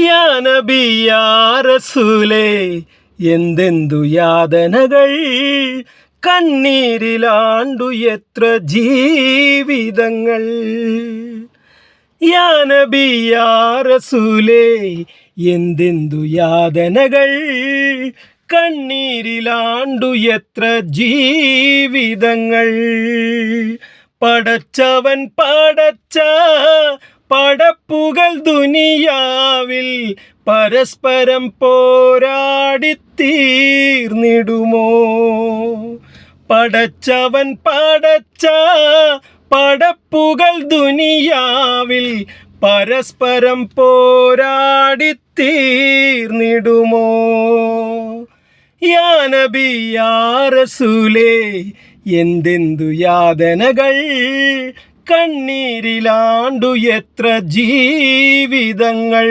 യാ നബി യാ റസൂലേ എന്തെന്തു യാതനകൾ? കണ്ണീരിലാണ്ടു എത്ര ജീവിതങ്ങൾ? യാ നബി യാ റസൂലേ എന്തെന്തു യാതനകൾ? കണ്ണീരിലാണ്ടു എത്ര ജീവിതങ്ങൾ? പടച്ചവൻ പടച്ച പടപ്പുകൾ ദുനിയാവിൽ പരസ്പരം പോരാടിത്തീർന്നിടുമോ? പടച്ചവൻ പടച്ച പടപ്പുകൾ ദുനിയാവിൽ പരസ്പരം പോരാടിത്തീർന്നിടുമോ? യാ നബി യാ റസൂലേ എന്തെന്തു യാതനകൾ കണ്ണീരിലാണ്ടു എത്ര ജീവിതങ്ങൾ.